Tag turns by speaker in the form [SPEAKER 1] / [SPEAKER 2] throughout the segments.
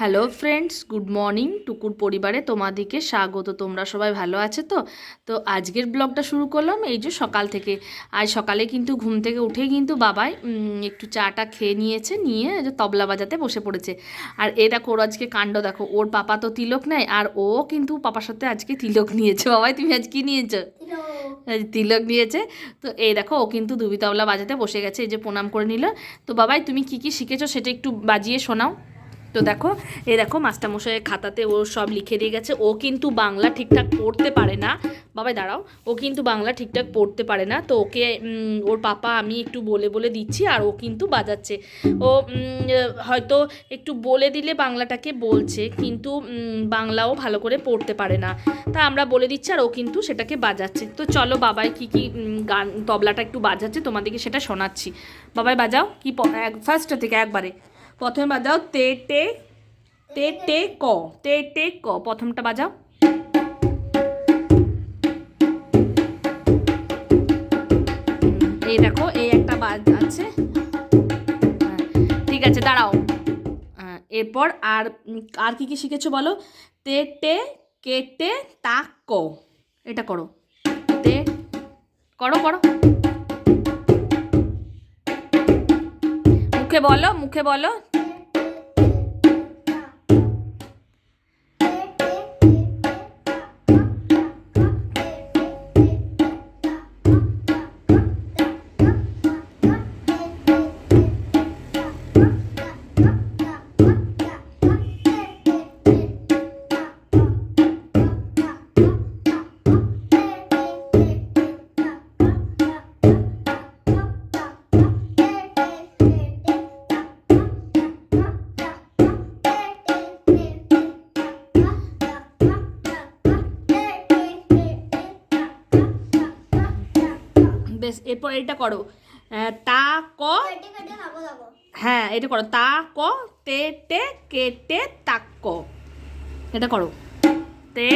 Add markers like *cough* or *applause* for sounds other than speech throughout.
[SPEAKER 1] Hello friends good morning টুকুর পরিবারে তোমাদেরকে স্বাগত। তোমরা সবাই ভালো আছে তো? তো আজকের ব্লগটা শুরু করলাম এই যে সকাল থেকে। আজ সকালে কিন্তু ঘুম থেকে উঠেই কিন্তু বাবাই একটু চাটা খেয়ে নিয়েছে নিয়ে যে তবলা বাজাতে বসে পড়েছে। আর এ দেখো ওর আজকে কাণ্ড দেখো। ওর পাপা তো তিলক নেয় আর ও কিন্তু পাপার সাথে আজকে তিলক নিয়েছে। বাবাই তুমি আজ কি নিয়েছো? তিলক নিয়েছে। তো এই দেখো ও কিন্তু দুবি তবলা বাজাতে বসে গেছে এই যে প্রণাম করে নিল। তো বাবাই তুমি কি কি শিখেছো সেটা একটু বাজিয়ে শোনাও। তো দেখো, এ দেখো মাস্টারমশাইয়ের খাতাতে ও সব লিখে দিয়ে গেছে। ও কিন্তু বাংলা ঠিকঠাক পড়তে পারে না। বাবাই, দাঁড়াও। ও কিন্তু বাংলা ঠিকঠাক পড়তে পারে না। তো ওকে ওর পাপা আমি একটু বলে বলে দিচ্ছি, আর ও কিন্তু বাজাচ্ছে। ও হয়তো একটু বলে দিলে বাংলাটাকে বলছে, কিন্তু বাংলাও ভালো করে পড়তে পারে না। তা আমরা বলে দিচ্ছি, আর ও কিন্তু সেটাকে বাজাচ্ছে। তো চলো, বাবাই কি কি গান, তবলাটা একটু বাজাচ্ছে, তোমাদেরকে সেটা শোনাচ্ছি। বাবাই, বাজাও। কি ফার্স্ট থেকে একবারে। প্রথমে বাজাও তে টে তে টে ক। তে টে ক। প্রথমটা বাজাও। এই দেখো, এই একটা বাজ আছে ঠিক আছে, দাঁড়াও। এরপর আর আর কি কি শিখেছো বলো? তে টে কেটে তা, ক। এটা করো। তে, করো করো। মুখে বলো মুখে বলো। এরপর এটা করো। তা ক হ্যাঁ এটা করো। তা ক তে টে কেটে তাক ক এটা করো। তে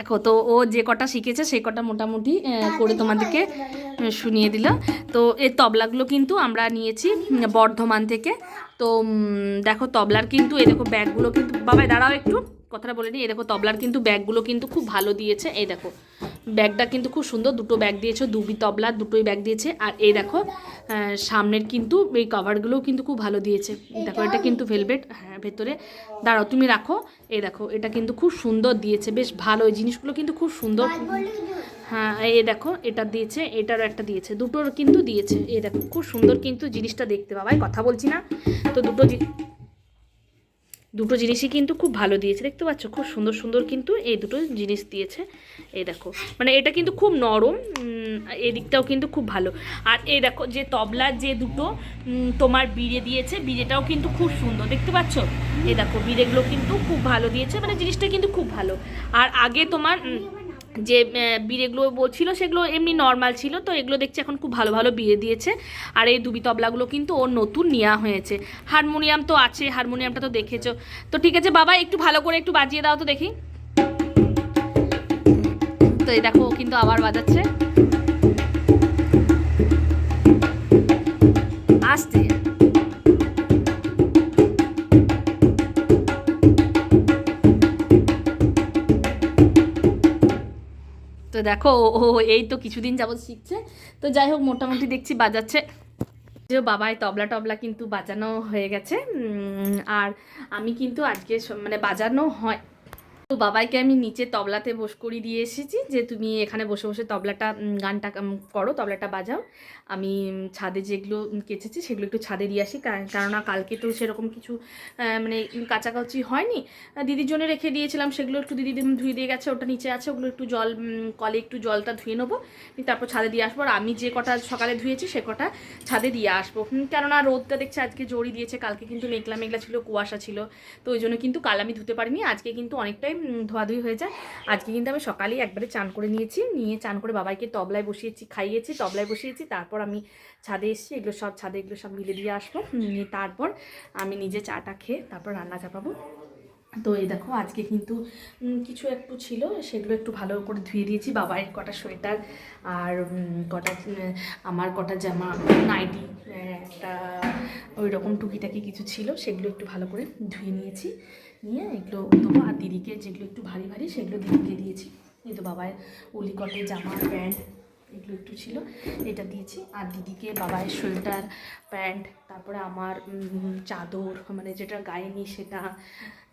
[SPEAKER 1] দেখো তো ও যে কটা শিখেছে সেই কটা মোটামুটি করে তোমাদেরকে শুনিয়ে দিল। তো এই তবলাগুলো কিন্তু আমরা নিয়েছি বর্ধমান থেকে। তো দেখো তবলার কিন্তু এই দেখো ব্যাগগুলো কিন্তু বাবাই দাঁড়াও একটু কথাটা বলে নিই এই দেখো তবলার কিন্তু ব্যাগগুলো কিন্তু খুব ভালো দিয়েছে। এই দেখো ব্যাগটা কিন্তু খুব সুন্দর। দুটো ব্যাগ দিয়েছে, দুবি তবলা, দুটোই ব্যাগ দিয়েছে। আর এই দেখো সামনের কিন্তু এই কভারগুলোও কিন্তু খুব ভালো দিয়েছে। দেখো, এটা কিন্তু ভেলভেট হ্যাঁ ভেতরে। দাঁড়াও, তুমি রাখো। এই দেখো, এটা কিন্তু খুব সুন্দর দিয়েছে, বেশ ভালো। এই জিনিসগুলো কিন্তু খুব সুন্দর। হ্যাঁ এই দেখো, এটা দিয়েছে, এটারও একটা দিয়েছে, দুটোর কিন্তু দিয়েছে। এই দেখো, খুব সুন্দর কিন্তু জিনিসটা দেখতে পাবাই কথা বলছি না। তো দুটো দুটো জিনিসই কিন্তু খুব ভালো দিয়েছে। দেখতে পাচ্ছ, খুব সুন্দর সুন্দর কিন্তু এই দুটো জিনিস দিয়েছে। এই দেখো মানে এটা কিন্তু খুব নরম এই দিকটাও কিন্তু খুব ভালো। আর এই দেখো, যে তবলার যে দুটো তোমার বিড়ে দিয়েছে, বিড়েটাও কিন্তু খুব সুন্দর। দেখতে পাচ্ছ? এই দেখো, বিড়েগুলো কিন্তু খুব ভালো দিয়েছে মানে জিনিসটা কিন্তু খুব ভালো। আর আগে তোমার যে বিড়েগুলো বলছিল সেগুলো এমনি নর্মাল ছিল, তো এগুলো দেখছি এখন খুব ভালো ভালো বিড়ে দিয়েছে। আর এই দুবি তবলাগুলো কিন্তু ওর নতুন নেওয়া হয়েছে। হারমোনিয়াম তো আছে, হারমোনিয়ামটা তো দেখেছ। তো ঠিক আছে বাবা, একটু ভালো করে একটু বাজিয়ে দাও তো দেখি। তো এই দেখো ও কিন্তু আবার বাজাচ্ছে। আসতে দেখো, ও এই তো কিছুদিন যাবত শিখছে। তো যাই হোক, মোটামুটি দেখছি বাজাচ্ছে। যে বাবাই তবলা টবলা কিন্তু বাজানো হয়ে গেছে। আর আমি কিন্তু আজকে মানে বাজানো হয় তো বাবাইকে আমি নিচে তবলাতে বস করিয়ে দিয়ে এসেছি যে তুমি এখানে বসে বসে তবলাটা গানটা করো, তবলাটা বাজাও। আমি ছাদে যেগুলো কেচেছি সেগুলো একটু ছাদে দিয়ে আসি কারণ- কেননা কালকে তো সেরকম কিছু মানে কাচাকাচি হয়নি। দিদির জন্য রেখে দিয়েছিলাম সেগুলো একটু দিদি ধুয়ে দিয়ে গেছে, ওটা নিচে আছে, ওগুলো একটু জল কলে একটু জলটা ধুয়ে নেব তারপর ছাদে দিয়ে আসব। আর আমি যে কটা সকালে ধুয়েছি সে কটা ছাদে দিয়ে আসব। কেননা রোদটা দেখছে আজকে জড়ি দিয়েছে, কালকে কিন্তু মেঘলা মেঘলা ছিল, কুয়াশা ছিল, তো ওই জন্য কিন্তু কাল আমি ধুতে পারিনি, আজকে কিন্তু অনেকটাই উম, ধোয়াধুয়ি হয়ে যায়। আজকে কিন্তু আমি সকালেই একবারে চান করে নিয়েছি। নিয়ে চান করে বাবাইকে তবলায় বসিয়েছি খাইয়েছি তবলায় বসিয়েছি। তারপর আমি ছাদে এসেছি এগুলো সব ছাদে এগুলো সব মিলে দিয়ে আসব। নিয়ে তারপর আমি নিজে চাটা খেয়ে তারপর রান্না চাপাবো। তো এই দেখো আজকে কিন্তু কিছু একটু ছিল সেগুলো একটু ভালো করে ধুয়ে দিয়েছি। বাবাইয়ের কটা সোয়েটার আর কটা আমার কটা জামা নাইটি একটা ওই রকম টুকিটাকি কিছু ছিল সেগুলো একটু ভালো করে ধুয়ে নিয়েছি। নিয়ে এগুলো দেবো আর দিদিকে যেগুলো একটু ভারী ভারী সেগুলো দিদিকে দিয়েছি। এই তো বাবায় উলি কটে জামা প্যান্ট এগুলো একটু ছিল এটা দিয়েছি। আর দিদিকে বাবায়ের সোয়েটার প্যান্ট তারপরে আমার চাদর মানে যেটা গায়ে নিই সেটা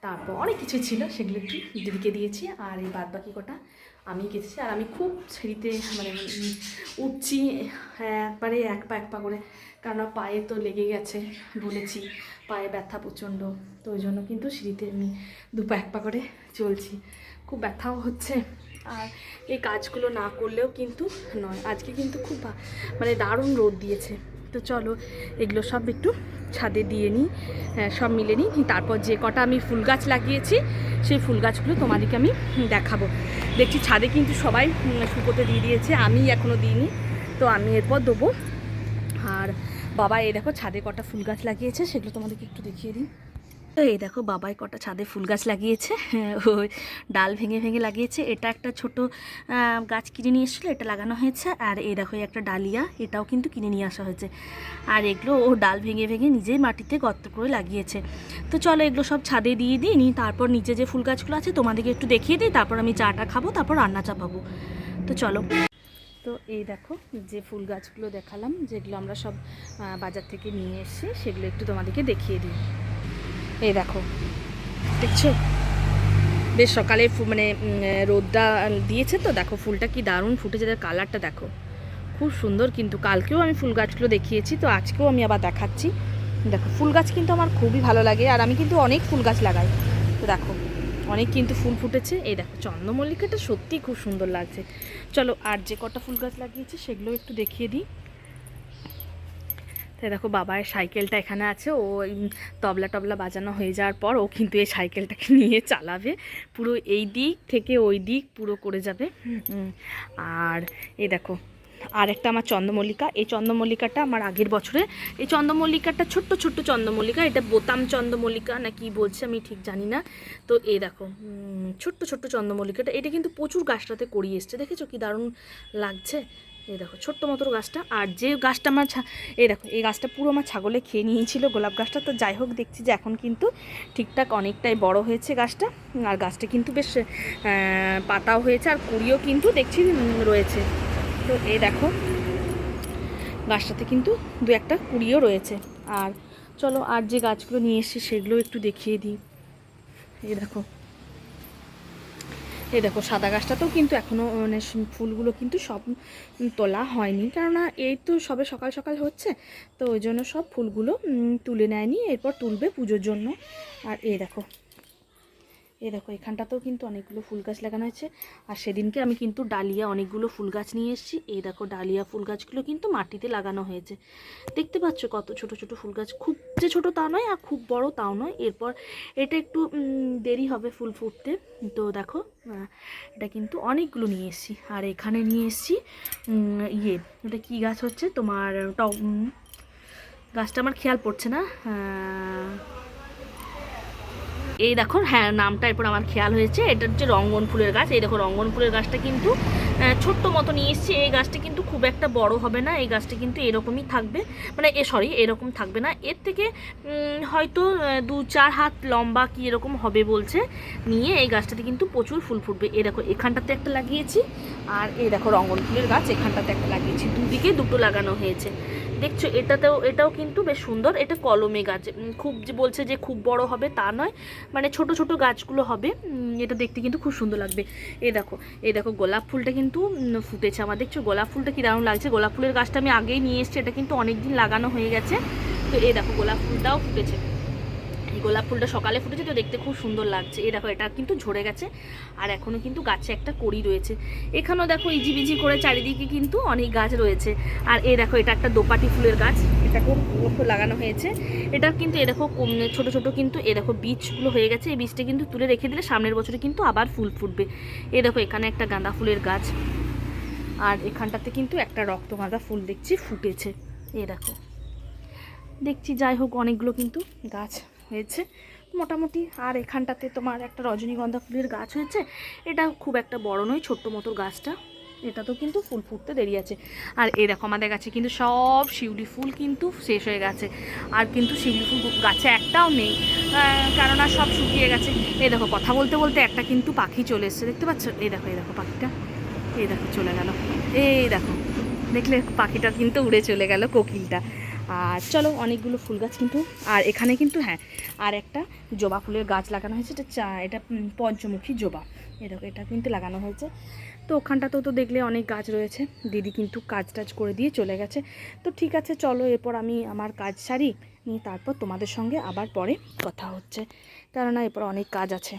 [SPEAKER 1] তারপর অনেক কিছু ছিল সেগুলো একটু দিদিকে দিয়েছি। আর এই বাদ বাকি কটা আমি গেছি আর আমি খুব সিঁড়িতে মানে উঠছি হ্যাঁ, একবারে এক পা এক পা করে কেননা পায়ে তো লেগে গেছে বলেছি। পায়ে ব্যথা প্রচণ্ড তো ওই জন্য কিন্তু সিঁড়িতে আমি দু এক পা করে চলছি। খুব ব্যথাও হচ্ছে। আর এই কাজগুলো না করলেও কিন্তু নয়। আজকে কিন্তু খুব মানে দারুণ রোদ দিয়েছে। তো চলো এগুলো সব একটু ছাদে দিয়ে নিই হ্যাঁ, সব মিলে নিই। তারপর যে কটা আমি ফুল গাছ লাগিয়েছি সেই ফুল গাছগুলো তোমাদেরকে আমি দেখাবো। দেখছি ছাদে কিন্তু সবাই শুকোতে দিয়ে দিয়েছে। আমি এখনও দিইনি। তো আমি এরপর দেবো। আর বাবা, এই দেখো ছাদে কটা ফুল গাছ লাগিয়েছে, সেগুলো তোমাদেরকে একটু দেখিয়ে দিই। তো এই দেখো বাবাই কটা ছাদে ফুল গাছ লাগিয়েছে, *laughs* ওই ডাল ভেঙে ভেঙে লাগিয়েছে। এটা একটা ছোট গাছ কিনে নিয়ে এসেছিল, এটা লাগানো হয়েছে। আর এই দেখো একটা ডালিয়া, এটাও কিন্তু কিনে নিয়ে আসা হয়েছে। আর এগুলো ও ডাল ভেঙে ভেঙে নিজেই মাটিতে গর্ত করে লাগিয়েছে। তো চলো এগুলো সব ছাদে দিয়ে দিই নিই তারপর নিচে যে ফুল গাছগুলো আছে তোমাদেরকে একটু দেখিয়ে দিই, তারপর আমি চাটা খাব, তারপর রান্না চাপাবো। তো চলো। তো এই দেখো, যে ফুল গাছগুলো দেখালাম, যেগুলো আমরা সব বাজার থেকে নিয়ে এসেছি সেগুলো একটু তোমাদেরকে দেখিয়ে দিই। এই দেখো, দেখছ? বেশ সকালে মানে রোদটা দিয়েছে তো, দেখো ফুলটা কি দারুণ ফুটেছে তার কালারটা দেখো। খুব সুন্দর কিন্তু, কালকেও আমি ফুল গাছগুলো দেখিয়েছি, তো আজকেও আমি আবার দেখাচ্ছি। দেখো, ফুল গাছ কিন্তু আমার খুবই ভালো লাগে, আর আমি কিন্তু অনেক ফুল গাছ লাগাই। তো দেখো অনেক কিন্তু ফুল ফুটেছে। এই দেখো, চন্দ্রমল্লিকাটা সত্যিই খুব সুন্দর লাগছে। চলো, আর যে কটা ফুল গাছ লাগিয়েছি, সেগুলো একটু দেখিয়ে দিই। তাই দেখো, বাবার সাইকেলটা এখানে আছে। ও তবলা টবলা বাজানো হয়ে যাওয়ার পর ও কিন্তু এই সাইকেলটাকে নিয়ে চালাবে। পুরো এই দিক থেকে ওই দিক পুরো করে যাবে। আর এই দেখো আর একটা আমার চন্দ্রমল্লিকা। এই চন্দ্রমল্লিকাটা আমার আগের বছরে। এই চন্দ্রমল্লিকাটা ছোট্ট ছোট্ট চন্দ্রমল্লিকা, এটা বোতাম চন্দ্রমল্লিকা না কি বলছে আমি ঠিক জানি না। তো এই দেখো ছোট্ট ছোট্ট চন্দ্রমল্লিকাটা, এটা কিন্তু প্রচুর গাছটাতে করিয়ে এসছে। দেখেছ কি দারুণ লাগছে? এই দেখো, ছোট্ট মতো গাছটা। আর যে গাছটা আমার এই দেখো, এই গাছটা পুরো আমার ছাগলে খেয়ে নিয়েছিল গোলাপ গাছটা। তো যাই হোক, দেখছি যে এখন কিন্তু ঠিকঠাক অনেকটাই বড় হয়েছে গাছটা। আর গাছটা কিন্তু বেশ পাতাও হয়েছে। আর কুড়িও কিন্তু দেখছি রয়েছে। তো এই দেখো গাছটাতে কিন্তু দু একটা কুড়িও রয়েছে। আর চলো, আর যে গাছগুলো নিয়ে এসেছি সেগুলো একটু দেখিয়ে দিই। এই দেখো এই দেখো, সাদা গাছটাতেও কিন্তু এখনও মানে ফুলগুলো কিন্তু সব তোলা হয়নি। কেননা এই তো সবে সকাল সকাল হচ্ছে, তো ওই জন্য সব ফুলগুলো তুলে নেয়নি, এরপর তুলবে পুজোর জন্য। আর এই দেখো এই দেখো, এখানটাতেও কিন্তু অনেকগুলো ফুল গাছ লাগানো হয়েছে। আর সেদিনকে আমি কিন্তু ডালিয়া, অনেকগুলো ফুল গাছ নিয়ে এসেছি। এই দেখো, ডালিয়া ফুল গাছগুলো কিন্তু মাটিতে লাগানো হয়েছে। দেখতে পাচ্ছ কত ছোট ছোট ফুল গাছ। খুব যে ছোট তা নয় আর খুব বড় তাও নয়। এরপর এটা একটু দেরি হবে ফুল ফুটতে। তো দেখো এটা কিন্তু অনেকগুলো নিয়ে এসেছি। আর এখানে নিয়ে এসেছি ইয়ে এটা কি গাছ হচ্ছে? তোমার টক গাছটা আমার খেয়াল পড়ছে না। এই দেখো হ্যাঁ নামটা এরপর আমার খেয়াল হয়েছে। এটা হচ্ছে রঙ্গন ফুলের গাছ। এই দেখো রঙ্গন ফুলের গাছটা কিন্তু ছোট্ট মতো নিয়ে এসেছি। এই গাছটা কিন্তু খুব একটা বড় হবে না। এই গাছটা কিন্তু এরকমই থাকবে। মানে এ সরি এরকম থাকবে না। এর থেকে হয়তো দু, চার হাত লম্বা কি এরকম হবে বলছে। নিয়ে এই গাছটাতে কিন্তু প্রচুর ফুল ফুটবে। এই দেখো, এখানটাতে একটা লাগিয়েছি। আর এই দেখো, রঙ্গন ফুলের গাছ, এখানটাতে একটা লাগিয়েছি। দুদিকে দুটো লাগানো হয়েছে। দেখছ, এটাতেও, এটাও কিন্তু বেশ সুন্দর। এটা কলমে গাছ। খুব যে বলছে যে খুব বড় হবে তা নয় মানে ছোট ছোট গাছগুলো হবে। এটা দেখতে কিন্তু খুব সুন্দর লাগবে। এ দেখো এ দেখো, গোলাপ ফুলটা কিন্তু ফুটেছে আমার। দেখছ, গোলাপ ফুলটা কী দারুণ লাগছে। গোলাপ ফুলের গাছটা আমি আগেই নিয়ে এসেছি, এটা কিন্তু অনেক দিন লাগানো হয়ে গেছে। তো এ দেখো, গোলাপ ফুলটাও ফুটেছে। গোলাপ ফুলটা সকালে ফুটেছে তো দেখতে খুব সুন্দর লাগছে। এই দেখো, এটা কিন্তু ঝরে গেছে। আর এখনও কিন্তু গাছে একটা কড়ি রয়েছে। এখানেও দেখো ইজিবিজি করে চারিদিকে কিন্তু অনেক গাছ রয়েছে। আর এই দেখো, এটা একটা দোপাটি ফুলের গাছ। এটাকেও লক্ষ্য লাগানো হয়েছে। এটা কিন্তু এ দেখো ছোট ছোট কিন্তু এ দেখো, বীজগুলো হয়ে গেছে। এই বীজটা কিন্তু তুলে রেখে দিলে সামনের বছরে কিন্তু আবার ফুল ফুটবে। এ দেখো, এখানে একটা গাঁদা ফুলের গাছ। আর এখানটাতে কিন্তু একটা রক্তগাঁদা ফুল দেখছি ফুটেছে। এ দেখো। দেখছি, যাই হোক, অনেকগুলো কিন্তু গাছ। হয়েছে। মোটামুটি আর এখানটাতে তোমার একটা রজনীগন্ধা ফুলের গাছ হয়েছে। এটা খুব একটা বড় নয়, ছোট্ট মতো গাছটা। এটা তো কিন্তু ফুল ফুটতে দেরি আছে। আর দেখো আমাদের গাছে কিন্তু সব শিউলি ফুল কিন্তু শেষ হয়ে গেছে। আর কিন্তু শিউলি ফুল গাছে একটাও নেই কেননা সব শুকিয়ে গেছে। এই দেখো কথা বলতে বলতে একটা কিন্তু পাখি চলে এসছে, দেখতে পাচ্ছ? এই দেখো এই দেখো পাখিটা। এই দেখো চলে গেল। এই দেখো, দেখলে পাখিটা কিন্তু উড়ে চলে গেল কোকিলটা। আর চলো, অনেকগুলো ফুল গাছ কিন্তু, আর এখানে কিন্তু হ্যাঁ আর একটা জবা ফুলের গাছ লাগানো হয়েছে, এটা চা, এটা পঞ্চমুখী জবা। এরকম এটা কিন্তু লাগানো হয়েছে। তো ওখানটাতেও তো দেখলে অনেক গাছ রয়েছে। দিদি কিন্তু কাজ টাজ করে দিয়ে চলে গেছে। তো ঠিক আছে, চলো, এরপর আমি আমার কাজ সারি, নিয়ে তারপর তোমাদের সঙ্গে আবার পরে কথা হচ্ছে। কেননা এরপর অনেক কাজ আছে।